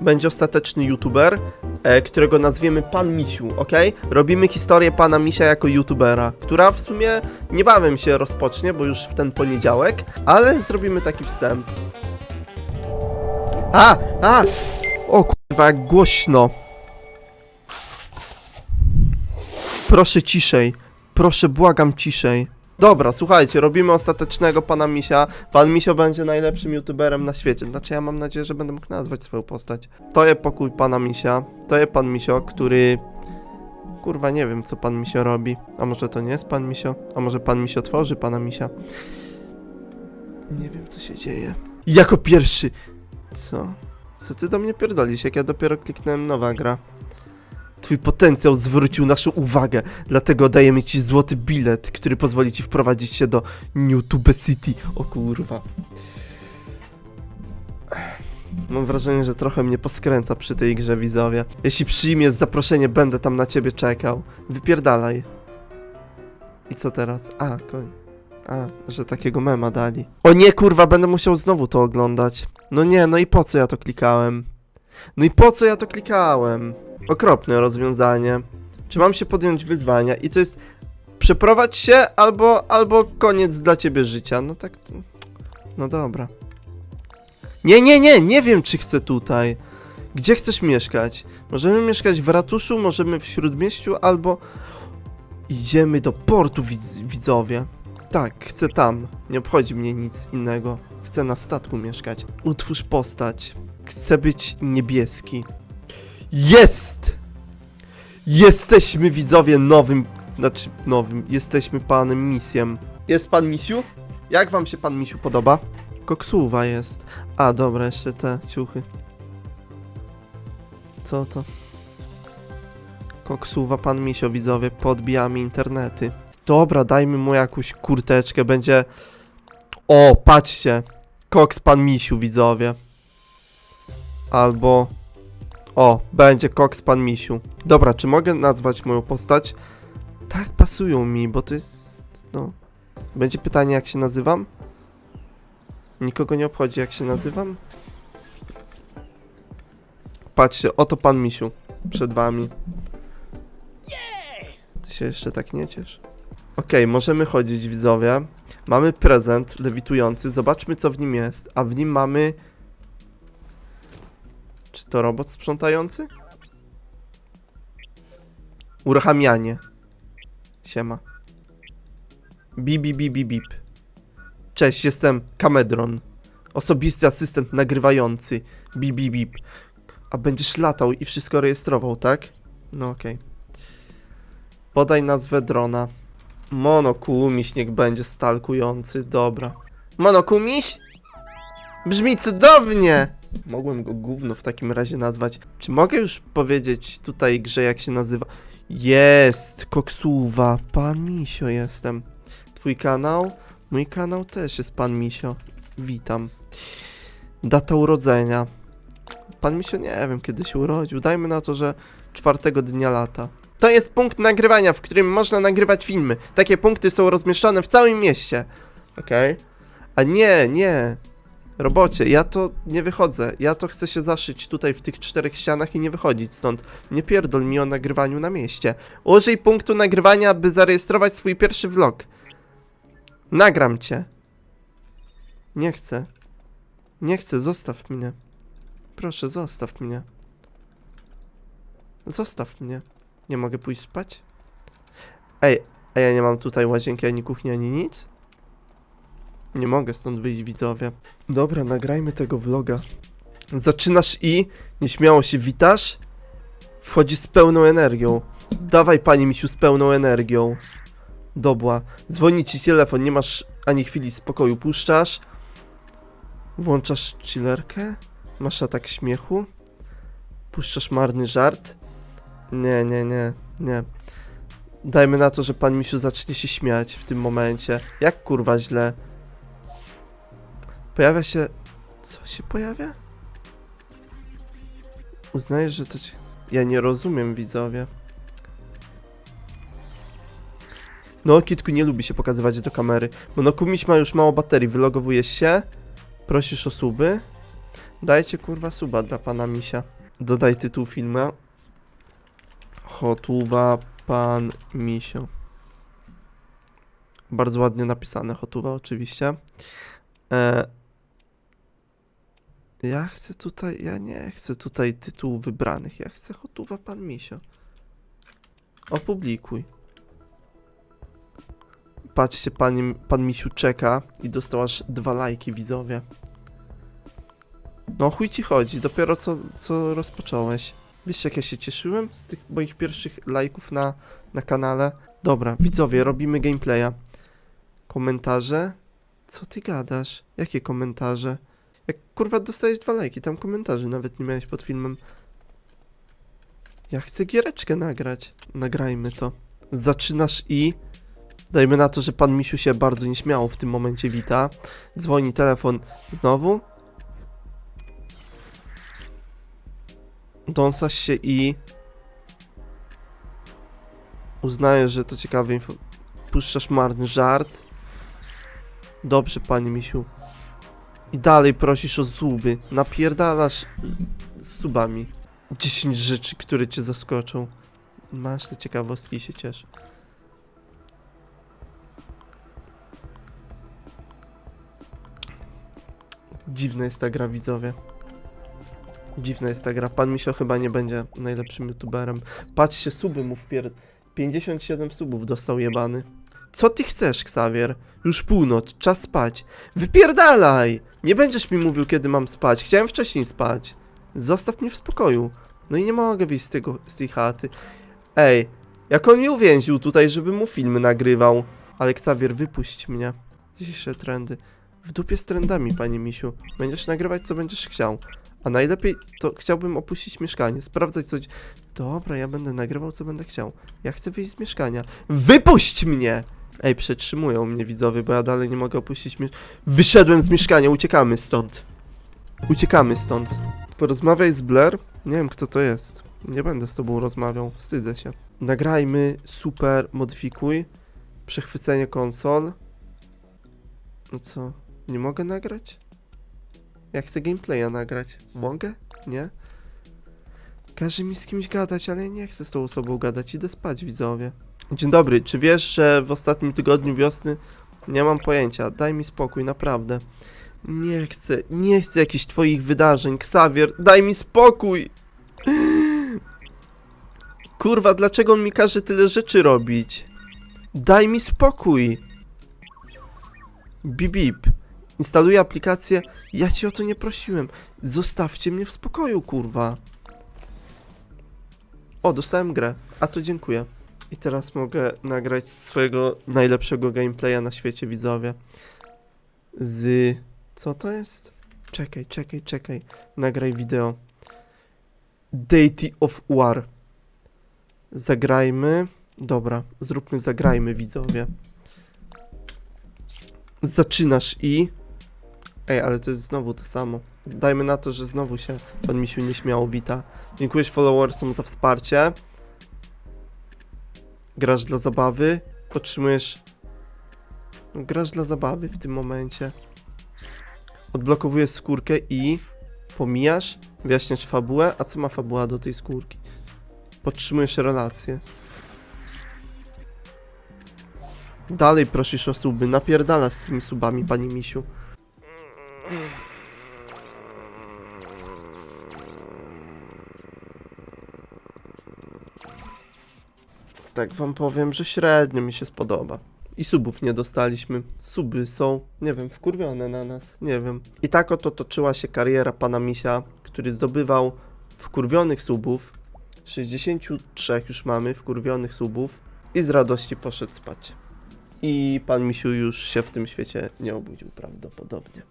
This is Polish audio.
będzie ostateczny youtuber, e, którego nazwiemy Pan Misiu, ok? Robimy historię Pana Misia jako youtubera, która w sumie niebawem się rozpocznie, bo już w ten poniedziałek, ale zrobimy taki wstęp. A! A! O kurwa, jak głośno. Proszę ciszej. Proszę, błagam ciszej. Dobra, słuchajcie, robimy ostatecznego pana Misia. Pan Misio będzie najlepszym youtuberem na świecie. Znaczy, ja mam nadzieję, że będę mógł nazwać swoją postać. To jest pokój pana Misia. To jest pan Misio, który... Kurwa, nie wiem, co pan Misio robi. A może to nie jest pan Misio? A może pan Misio tworzy pana Misia? Nie wiem, co się dzieje. Jako pierwszy... Co? Co ty do mnie pierdolisz, jak ja dopiero kliknąłem nowa gra? Twój potencjał zwrócił naszą uwagę, dlatego dajemy ci złoty bilet, który pozwoli ci wprowadzić się do YouTube City. O kurwa. Mam wrażenie, że trochę mnie poskręca przy tej grze widzowie. Jeśli przyjmiesz zaproszenie, będę tam na ciebie czekał. Wypierdalaj. I co teraz? A, koń. A, że takiego mema dali. O nie, kurwa, będę musiał znowu to oglądać. No nie, no i po co ja to klikałem? No i po co ja to klikałem? Okropne rozwiązanie. Czy mam się podjąć wyzwania? I to jest przeprowadź się albo, albo koniec dla ciebie życia. No tak. No dobra. Nie, nie, nie, nie wiem czy chcę tutaj. Gdzie chcesz mieszkać? Możemy mieszkać w ratuszu, możemy w śródmieściu, albo idziemy do portu widz widzowie. Tak, chcę tam. Nie obchodzi mnie nic innego. Chcę na statku mieszkać. Utwórz postać. Chcę być niebieski. Jest! Jesteśmy widzowie nowym, znaczy nowym, jesteśmy panem misjem. Jest pan misiu? Jak wam się pan misiu podoba? Koksuwa jest. A, dobra, jeszcze te ciuchy. Co to? Koksuwa pan misio, widzowie, podbijamy internety. Dobra, dajmy mu jakąś kurteczkę, będzie... O, patrzcie! Koks pan misiu, widzowie. Albo... O, będzie koks pan misiu. Dobra, czy mogę nazwać moją postać? Tak, pasują mi, bo to jest... No... Będzie pytanie, jak się nazywam? Nikogo nie obchodzi, jak się nazywam? Patrzcie, oto pan misiu. Przed wami. Ty się jeszcze tak nie ciesz? Okej, możemy chodzić, widzowie. Mamy prezent lewitujący. Zobaczmy, co w nim jest. A w nim mamy... Czy to robot sprzątający? Uruchamianie. Siema. Bibi, bibi, bip. Cześć, jestem Kamedron. Osobisty asystent nagrywający. Bibi, bip. A będziesz latał i wszystko rejestrował, tak? No okej. Podaj nazwę drona. Monokumiś niech będzie stalkujący, dobra. Monokumiś? Brzmi cudownie! Mogłem go gówno w takim razie nazwać. Czy mogę już powiedzieć tutaj grze jak się nazywa? Jest! Koksuwa, pan Misio jestem. Twój kanał? Mój kanał też jest pan Misio. Witam. Data urodzenia. Pan Misio nie wiem kiedy się urodził. Dajmy na to, że czwartego dnia lata. To jest punkt nagrywania, w którym można nagrywać filmy. Takie punkty są rozmieszczone w całym mieście. Okej. A nie, nie. Robocie, ja to nie wychodzę. Ja to chcę się zaszyć tutaj w tych czterech ścianach i nie wychodzić stąd. Nie pierdol mi o nagrywaniu na mieście. Użyj punktu nagrywania, by zarejestrować swój pierwszy vlog. Nagram cię. Nie chcę. Nie chcę, zostaw mnie. Proszę, zostaw mnie. Zostaw mnie. Nie mogę pójść spać? Ej, a ja nie mam tutaj łazienki, ani kuchni, ani nic? Nie mogę stąd wyjść, widzowie. Dobra, nagrajmy tego vloga. Zaczynasz i nieśmiało się witasz. Wchodzi z pełną energią. Dawaj, pani misiu, z pełną energią. Dobra. Dzwoni ci telefon, nie masz ani chwili spokoju. Puszczasz. Włączasz chillerkę. Masz atak śmiechu. Puszczasz marny żart. Nie, nie, nie, nie. Dajmy na to, że pan misiu zacznie się śmiać w tym momencie. Jak kurwa źle. Pojawia się... Co się pojawia? Uznajesz, że to ci... Ja nie rozumiem, widzowie. No, Kitku nie lubi się pokazywać do kamery. Monokumiś ma już mało baterii. Wylogowujesz się. Prosisz o suby. Dajcie kurwa suba dla pana misia. Dodaj tytuł filmu. Hotuwa pan misio. Bardzo ładnie napisane, hotuwa oczywiście. E, ja chcę tutaj, ja nie chcę tutaj tytułów wybranych, ja chcę hotuwa pan misio. Opublikuj. Patrzcie, pan, pan misiu czeka i dostał aż dwa lajki widzowie. No chuj ci chodzi, dopiero co, co rozpocząłeś. Wiesz jak ja się cieszyłem z tych moich pierwszych lajków na, na kanale? Dobra, widzowie, robimy gameplaya. Komentarze? Co ty gadasz? Jakie komentarze? Jak kurwa dostajesz dwa lajki, tam komentarzy nawet nie miałeś pod filmem. Ja chcę giereczkę nagrać. Nagrajmy to. Zaczynasz i... Dajmy na to, że pan Misiu się bardzo nieśmiało w tym momencie wita. Dzwoni telefon znowu. Dąsasz się i... Uznajesz, że to ciekawe info... Puszczasz marny żart. Dobrze, panie Misiu. I dalej prosisz o zuby. Napierdalasz z subami. 10 rzeczy, które cię zaskoczą. Masz te ciekawostki i się ciesz. Dziwna jest ta gra, widzowie. Dziwna jest ta gra. Pan Misio chyba nie będzie najlepszym youtuberem. Patrzcie, suby mu wpier... 57 subów dostał jebany. Co ty chcesz, Xavier? Już północ, czas spać. Wypierdalaj! Nie będziesz mi mówił, kiedy mam spać. Chciałem wcześniej spać. Zostaw mnie w spokoju. No i nie mogę wyjść z, tego, z tej chaty. Ej, jak on mnie uwięził tutaj, żeby mu filmy nagrywał. Ale Xavier, wypuść mnie. Dzisiejsze trendy. W dupie z trendami, panie misiu. Będziesz nagrywać, co będziesz chciał. A najlepiej to chciałbym opuścić mieszkanie, sprawdzać coś. Dobra, ja będę nagrywał, co będę chciał. Ja chcę wyjść z mieszkania. Wypuść mnie! Ej, przetrzymują mnie widzowie, bo ja dalej nie mogę opuścić mieszkania. Wyszedłem z mieszkania, uciekamy stąd. Uciekamy stąd. Porozmawiaj z Blair? Nie wiem, kto to jest. Nie będę z tobą rozmawiał, wstydzę się. Nagrajmy, super, modyfikuj. Przechwycenie konsol. No co, nie mogę nagrać? Ja chcę gameplaya nagrać. Mogę? Nie? Każe mi z kimś gadać, ale ja nie chcę z tą osobą gadać. Idę spać, widzowie. Dzień dobry, czy wiesz, że w ostatnim tygodniu wiosny nie mam pojęcia? Daj mi spokój, naprawdę. Nie chcę, nie chcę jakichś twoich wydarzeń. Xavier, daj mi spokój! Kurwa, dlaczego on mi każe tyle rzeczy robić? Daj mi spokój! Bip, bip. Instaluję aplikację. Ja cię o to nie prosiłem. Zostawcie mnie w spokoju, kurwa. O, dostałem grę. A to dziękuję. I teraz mogę nagrać swojego najlepszego gameplaya na świecie, widzowie. Z... Co to jest? Czekaj, czekaj, czekaj. Nagraj wideo. Deity of War. Zagrajmy. Dobra, zróbmy zagrajmy, widzowie. Zaczynasz i... Ej, ale to jest znowu to samo. Dajmy na to, że znowu się pan Misiu nieśmiało wita. Dziękuję followersom za wsparcie. Grasz dla zabawy. Otrzymujesz... Grasz dla zabawy w tym momencie. Odblokowujesz skórkę i... Pomijasz, wyjaśniasz fabułę. A co ma fabuła do tej skórki? Podtrzymujesz relację. Dalej prosisz o suby. Napierdala z tymi subami, pani Misiu. Tak wam powiem, że średnio mi się spodoba. I subów nie dostaliśmy. Suby są, nie wiem, wkurwione na nas. Nie wiem. I tak oto toczyła się kariera pana Misia, który zdobywał wkurwionych subów. 63 już mamy wkurwionych subów. I z radości poszedł spać. I pan Misiu już się w tym świecie nie obudził prawdopodobnie.